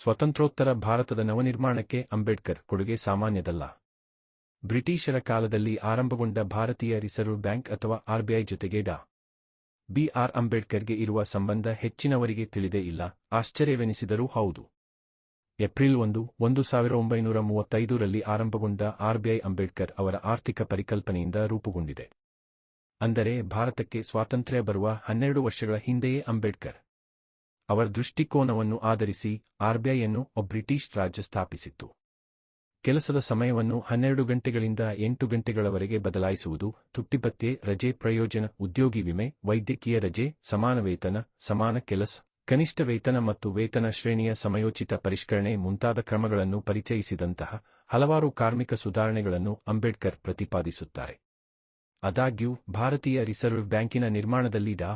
ಸ್ವತಂತ್ರೋತ್ತರ ಭಾರತದ ನವನಿರ್ಮಾಣಕ್ಕೆ ಅಂಬೇಡ್ಕರ್ ಕೊಡುಗೆ ಸಾಮಾನ್ಯದಲ್ಲ. ಬ್ರಿಟಿಷರ ಕಾಲದಲ್ಲಿ ಆರಂಭಗೊಂಡ ಭಾರತೀಯ ರಿಸರ್ವ್ ಬ್ಯಾಂಕ್ ಅಥವಾ ಆರ್ಬಿಐ ಜೊತೆಗೆ ಡಾ. ಬಿ. ಆರ್. ಅಂಬೇಡ್ಕರ್ಗೆ ಇರುವ ಸಂಬಂಧ ಹೆಚ್ಚಿನವರಿಗೆ ತಿಳಿದೇ ಇಲ್ಲ, ಆಶ್ಚರ್ಯವೆನಿಸಿದರೂ ಹೌದು. ಏಪ್ರಿಲ್ ಒಂದು ಒಂದು ಸಾವಿರ ಒಂಬೈನೂರ ಮೂವತ್ತೈದರಲ್ಲಿ ಆರಂಭಗೊಂಡ ಆರ್ಬಿಐ ಅಂಬೇಡ್ಕರ್ ಅವರ ಆರ್ಥಿಕ ಪರಿಕಲ್ಪನೆಯಿಂದ ರೂಪುಗೊಂಡಿದೆ. ಅಂದರೆ ಭಾರತಕ್ಕೆ ಸ್ವಾತಂತ್ರ್ಯ ಬರುವ ಹನ್ನೆರಡು ವರ್ಷಗಳ ಹಿಂದೆಯೇ ಅಂಬೇಡ್ಕರ್ ಅವರ ದೃಷ್ಟಿಕೋನವನ್ನು ಆಧರಿಸಿ ಆರ್ಬಿಐಯನ್ನು ಬ್ರಿಟಿಷ್ ರಾಜ್ಯ ಸ್ಥಾಪಿಸಿತ್ತು. ಕೆಲಸದ ಸಮಯವನ್ನು ಹನ್ನೆರಡು ಗಂಟೆಗಳಿಂದ ಎಂಟು ಗಂಟೆಗಳವರೆಗೆ ಬದಲಾಯಿಸುವುದು, ತುಟ್ಟಿಪತ್ತೆ, ರಜೆ ಪ್ರಯೋಜನ, ಉದ್ಯೋಗಿ ವಿಮೆ, ವೈದ್ಯಕೀಯ ರಜೆ, ಸಮಾನ ವೇತನ, ಸಮಾನ ಕೆಲಸ, ಕನಿಷ್ಠ ವೇತನ ಮತ್ತು ವೇತನ ಶ್ರೇಣಿಯ ಸಮಯೋಚಿತ ಪರಿಷ್ಕರಣೆ ಮುಂತಾದ ಕ್ರಮಗಳನ್ನು ಪರಿಚಯಿಸಿದಂತಹ ಹಲವಾರು ಕಾರ್ಮಿಕ ಸುಧಾರಣೆಗಳನ್ನು ಅಂಬೇಡ್ಕರ್ ಪ್ರತಿಪಾದಿಸುತ್ತಾರೆ. ಆದಾಗ್ಯೂ, ಭಾರತೀಯ ರಿಸರ್ವ್ ಬ್ಯಾಂಕಿನ ನಿರ್ಮಾಣದಲ್ಲಿ ಡಾ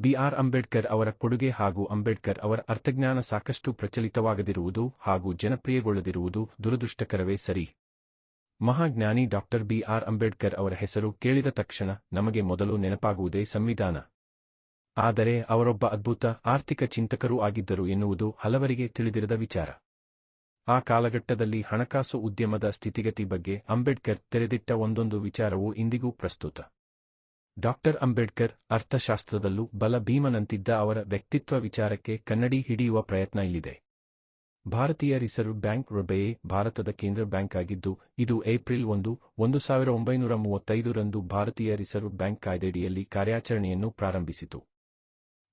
ಬಿಆರ್ ಅಂಬೇಡ್ಕರ್ ಅವರ ಕೊಡುಗೆ ಹಾಗೂ ಅಂಬೇಡ್ಕರ್ ಅವರ ಅರ್ಥಜ್ಞಾನ ಸಾಕಷ್ಟು ಪ್ರಚಲಿತವಾಗದಿರುವುದು ಹಾಗೂ ಜನಪ್ರಿಯಗೊಳ್ಳದಿರುವುದು ದುರದೃಷ್ಟಕರವೇ ಸರಿ. ಮಹಾಜ್ಞಾನಿ ಡಾಕ್ಟರ್ ಬಿಆರ್ ಅಂಬೇಡ್ಕರ್ ಅವರ ಹೆಸರು ಕೇಳಿದ ತಕ್ಷಣ ನಮಗೆ ಮೊದಲು ನೆನಪಾಗುವುದೇ ಸಂವಿಧಾನ. ಆದರೆ ಅವರೊಬ್ಬ ಅದ್ಭುತ, ಆರ್ಥಿಕ ಚಿಂತಕರೂ ಆಗಿದ್ದರು ಎನ್ನುವುದು ಹಲವರಿಗೆ ತಿಳಿದಿರದ ವಿಚಾರ. ಆ ಕಾಲಘಟ್ಟದಲ್ಲಿ ಹಣಕಾಸು ಉದ್ಯಮದ ಸ್ಥಿತಿಗತಿ ಬಗ್ಗೆ ಅಂಬೇಡ್ಕರ್ ತೆರೆದಿಟ್ಟ ಒಂದೊಂದು ವಿಚಾರವು ಇಂದಿಗೂ ಪ್ರಸ್ತುತ. ಡಾಕ್ಟರ್ ಅಂಬೇಡ್ಕರ್ ಅರ್ಥಶಾಸ್ತ್ರದಲ್ಲೂ ಬಲ ಭೀಮನಂತಿದ್ದ ಅವರ ವ್ಯಕ್ತಿತ್ವ ವಿಚಾರಕ್ಕೆ ಕನ್ನಡಿ ಹಿಡಿಯುವ ಪ್ರಯತ್ನ ಇಲ್ಲಿದೆ. ಭಾರತೀಯ ರಿಸರ್ವ್ ಬ್ಯಾಂಕ್ ರೊಬೆಯೇ ಭಾರತದ ಕೇಂದ್ರ ಬ್ಯಾಂಕ್ ಆಗಿದ್ದು, ಇದು ಏಪ್ರಿಲ್ ಒಂದು ಒಂದು ಸಾವಿರ ಒಂಬೈನೂರ ಮೂವತ್ತೈದರಂದು ಭಾರತೀಯ ರಿಸರ್ವ್ ಬ್ಯಾಂಕ್ ಕಾಯ್ದೆಯಡಿಯಲ್ಲಿ ಕಾರ್ಯಾಚರಣೆಯನ್ನು ಪ್ರಾರಂಭಿಸಿತು.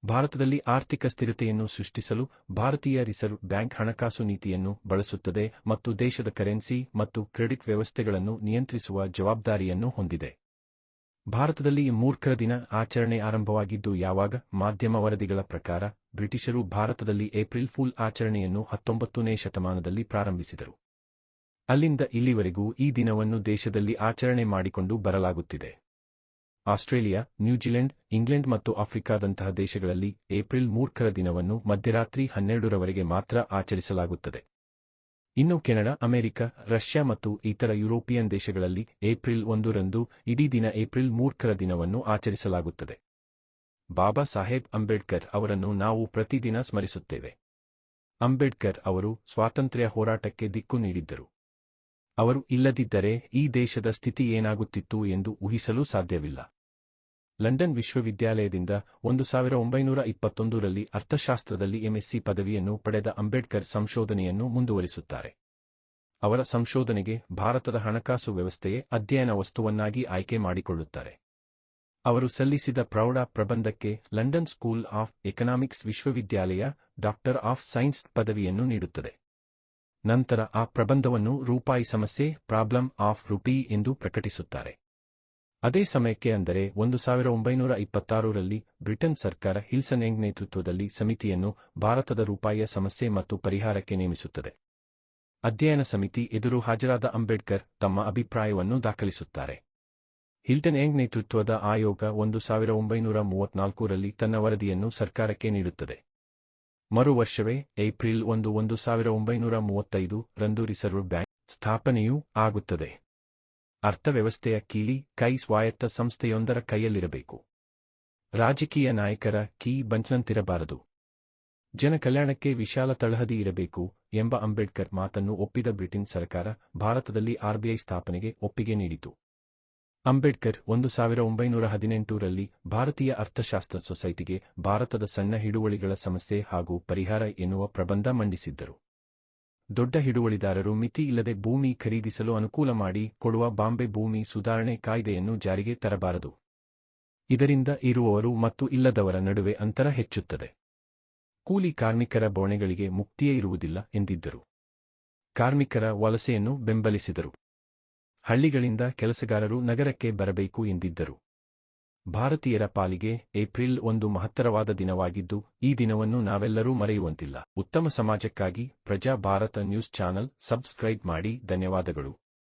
ಭಾರತದಲ್ಲಿ ಆರ್ಥಿಕ ಸ್ಥಿರತೆಯನ್ನು ಸೃಷ್ಟಿಸಲು ಭಾರತೀಯ ರಿಸರ್ವ್ ಬ್ಯಾಂಕ್ ಹಣಕಾಸು ನೀತಿಯನ್ನು ಬಳಸುತ್ತದೆ ಮತ್ತು ದೇಶದ ಕರೆನ್ಸಿ ಮತ್ತು ಕ್ರೆಡಿಟ್ ವ್ಯವಸ್ಥೆಗಳನ್ನು ನಿಯಂತ್ರಿಸುವ ಜವಾಬ್ದಾರಿಯನ್ನು ಹೊಂದಿದೆ. ಭಾರತದಲ್ಲಿ ಮೂರ್ಖರ ದಿನ ಆಚರಣೆ ಆರಂಭವಾಗಿದ್ದು ಯಾವಾಗ? ಮಾಧ್ಯಮ ವರದಿಗಳ ಪ್ರಕಾರ, ಬ್ರಿಟಿಷರು ಭಾರತದಲ್ಲಿ ಏಪ್ರಿಲ್ ಫೂಲ್ ಆಚರಣೆಯನ್ನು ಹತ್ತೊಂಬತ್ತನೇ ಶತಮಾನದಲ್ಲಿ ಪ್ರಾರಂಭಿಸಿದರು. ಅಲ್ಲಿಂದ ಇಲ್ಲಿವರೆಗೂ ಈ ದಿನವನ್ನು ದೇಶದಲ್ಲಿ ಆಚರಣೆ ಮಾಡಿಕೊಂಡು ಬರಲಾಗುತ್ತಿದೆ. ಆಸ್ಟ್ರೇಲಿಯಾ, ನ್ಯೂಜಿಲೆಂಡ್, ಇಂಗ್ಲೆಂಡ್ ಮತ್ತು ಆಫ್ರಿಕಾದಂತಹ ದೇಶಗಳಲ್ಲಿ ಏಪ್ರಿಲ್ ಮೂರ್ಖರ ದಿನವನ್ನು ಮಧ್ಯರಾತ್ರಿ ಹನ್ನೆರಡರವರೆಗೆ ಮಾತ್ರ ಆಚರಿಸಲಾಗುತ್ತದೆ. ಇನ್ನು ಕೆನಡಾ, ಅಮೆರಿಕ, ರಷ್ಯಾ ಮತ್ತು ಇತರ ಯುರೋಪಿಯನ್ ದೇಶಗಳಲ್ಲಿ ಏಪ್ರಿಲ್ ಒಂದರಂದು ಇಡೀ ದಿನ ಏಪ್ರಿಲ್ ಮೂರ್ಖರ ದಿನವನ್ನು ಆಚರಿಸಲಾಗುತ್ತದೆ. ಬಾಬಾ ಸಾಹೇಬ್ ಅಂಬೇಡ್ಕರ್ ಅವರನ್ನು ನಾವು ಪ್ರತಿದಿನ ಸ್ಮರಿಸುತ್ತೇವೆ. ಅಂಬೇಡ್ಕರ್ ಅವರು ಸ್ವಾತಂತ್ರ್ಯ ಹೋರಾಟಕ್ಕೆ ದಿಕ್ಕು ನೀಡಿದ್ದರು. ಅವರು ಇಲ್ಲದಿದ್ದರೆ ಈ ದೇಶದ ಸ್ಥಿತಿ ಏನಾಗುತ್ತಿತ್ತು ಎಂದು ಊಹಿಸಲು ಸಾಧ್ಯವಿಲ್ಲ. ಲಂಡನ್ ವಿಶ್ವವಿದ್ಯಾಲಯದಿಂದ ಒಂದು ಸಾವಿರ ಒಂಬೈನೂರ ಇಪ್ಪತ್ತೊಂದರಲ್ಲಿ ಅರ್ಥಶಾಸ್ತ್ರದಲ್ಲಿ ಎಂಎಸ್ಸಿ ಪದವಿಯನ್ನು ಪಡೆದ ಅಂಬೇಡ್ಕರ್ ಸಂಶೋಧನೆಯನ್ನು ಮುಂದುವರಿಸುತ್ತಾರೆ. ಅವರ ಸಂಶೋಧನೆಗೆ ಭಾರತದ ಹಣಕಾಸು ವ್ಯವಸ್ಥೆಯೇ ಅಧ್ಯಯನ ವಸ್ತುವನ್ನಾಗಿ ಆಯ್ಕೆ ಮಾಡಿಕೊಳ್ಳುತ್ತಾರೆ. ಅವರು ಸಲ್ಲಿಸಿದ ಪ್ರೌಢ ಪ್ರಬಂಧಕ್ಕೆ ಲಂಡನ್ ಸ್ಕೂಲ್ ಆಫ್ ಎಕನಾಮಿಕ್ಸ್ ವಿಶ್ವವಿದ್ಯಾಲಯ ಡಾಕ್ಟರ್ ಆಫ್ ಸೈನ್ಸ್ ಪದವಿಯನ್ನು ನೀಡುತ್ತದೆ. ನಂತರ ಆ ಪ್ರಬಂಧವನ್ನು ರೂಪಾಯಿ ಸಮಸ್ಯೆ ಪ್ರಾಬ್ಲಮ್ ಆಫ್ ರುಪಿ ಎಂದು ಪ್ರಕಟಿಸುತ್ತಾರೆ. ಅದೇ ಸಮಯಕ್ಕೆ ಅಂದರೆ ಒಂದು ಸಾವಿರ ಒಂಬೈನೂರ ಇಪ್ಪತ್ತಾರರಲ್ಲಿ ಬ್ರಿಟನ್ ಸರ್ಕಾರ ಹಿಲ್ಸನ್ ಎಂಗ್ ನೇತೃತ್ವದಲ್ಲಿ ಸಮಿತಿಯನ್ನು ಭಾರತದ ರೂಪಾಯಿಯ ಸಮಸ್ಯೆ ಮತ್ತು ಪರಿಹಾರಕ್ಕೆ ನೇಮಿಸುತ್ತದೆ. ಅಧ್ಯಯನ ಸಮಿತಿ ಎದುರು ಹಾಜರಾದ ಅಂಬೇಡ್ಕರ್ ತಮ್ಮ ಅಭಿಪ್ರಾಯವನ್ನು ದಾಖಲಿಸುತ್ತಾರೆ. ಹಿಲ್ಟನ್ ಎಂಗ್ ನೇತೃತ್ವದ ಆಯೋಗ ಒಂದು ಸಾವಿರ ಒಂಬೈನೂರ ಮೂವತ್ನಾಲ್ಕರಲ್ಲಿ ತನ್ನ ವರದಿಯನ್ನು ಸರ್ಕಾರಕ್ಕೆ ನೀಡುತ್ತದೆ. ಮರು ವರ್ಷವೇ ಏಪ್ರಿಲ್ ಒಂದು ಒಂದು ಸಾವಿರ ಒಂಬೈನೂರ ಮೂವತ್ತೈದು ರಂದು ರಿಸರ್ವ್ ಬ್ಯಾಂಕ್ ಸ್ಥಾಪನೆಯೂ ಆಗುತ್ತದೆ. ಅರ್ಥವ್ಯವಸ್ಥೆಯ ಕೀಲಿ ಕೈ ಸ್ವಾಯತ್ತ ಸಂಸ್ಥೆಯೊಂದರ ಕೈಯಲ್ಲಿರಬೇಕು. ರಾಜಕೀಯ ನಾಯಕರ ಕೀ ಬಂಚ್ನಂತಿರಬಾರದು. ಜನಕಲ್ಯಾಣಕ್ಕೆ ವಿಶಾಲ ತಳಹದಿ ಇರಬೇಕು ಎಂಬ ಅಂಬೇಡ್ಕರ್ ಮಾತನ್ನು ಒಪ್ಪಿದ ಬ್ರಿಟನ್ ಸರ್ಕಾರ ಭಾರತದಲ್ಲಿ ಆರ್ಬಿಐ ಸ್ಥಾಪನೆಗೆ ಒಪ್ಪಿಗೆ ನೀಡಿತು. ಅಂಬೇಡ್ಕರ್ ಒಂದು ಸಾವಿರ ಒಂಬೈನೂರ ಹದಿನೆಂಟರಲ್ಲಿ ಭಾರತೀಯ ಅರ್ಥಶಾಸ್ತ್ರ ಸೊಸೈಟಿಗೆ ಭಾರತದ ಸಣ್ಣ ಹಿಡುವಳಿಗಳ ಸಮಸ್ಯೆ ಹಾಗೂ ಪರಿಹಾರ ಎನ್ನುವ ಪ್ರಬಂಧ ಮಂಡಿಸಿದ್ದರು. ದೊಡ್ಡ ಹಿಡುವಳಿದಾರರು ಮಿತಿ ಇಲ್ಲದೆ ಭೂಮಿ ಖರೀದಿಸಲು ಅನುಕೂಲ ಮಾಡಿ ಕೊಡುವ ಬಾಂಬೆ ಭೂಮಿ ಸುಧಾರಣೆ ಕಾಯ್ದೆಯನ್ನು ಜಾರಿಗೆ ತರಬಾರದು. ಇದರಿಂದ ಇರುವವರು ಮತ್ತು ಇಲ್ಲದವರ ನಡುವೆ ಅಂತರ ಹೆಚ್ಚುತ್ತದೆ. ಕೂಲಿ ಕಾರ್ಮಿಕರ ಬೋಣೆಗಳಿಗೆ ಮುಕ್ತಿಯೇ ಇರುವುದಿಲ್ಲ ಎಂದಿದ್ದರು. ಕಾರ್ಮಿಕರ ವಲಸೆಯನ್ನು ಬೆಂಬಲಿಸಿದರು. ಹಳ್ಳಿಗಳಿಂದ ಕೆಲಸಗಾರರು ನಗರಕ್ಕೆ ಬರಬೇಕು ಎಂದಿದ್ದರು. ಭಾರತೀಯರ ಪಾಲಿಗೆ ಏಪ್ರಿಲ್ ಒಂದು ಮಹತ್ತರವಾದ ದಿನವಾಗಿದ್ದು, ಈ ದಿನವನ್ನು ನಾವೆಲ್ಲರೂ ಮರೆಯುವಂತಿಲ್ಲ. ಉತ್ತಮ ಸಮಾಜಕ್ಕಾಗಿ ಪ್ರಜಾ ಭಾರತ ನ್ಯೂಸ್ ಚಾನಲ್ ಸಬ್ಸ್ಕ್ರೈಬ್ ಮಾಡಿ. ಧನ್ಯವಾದಗಳು.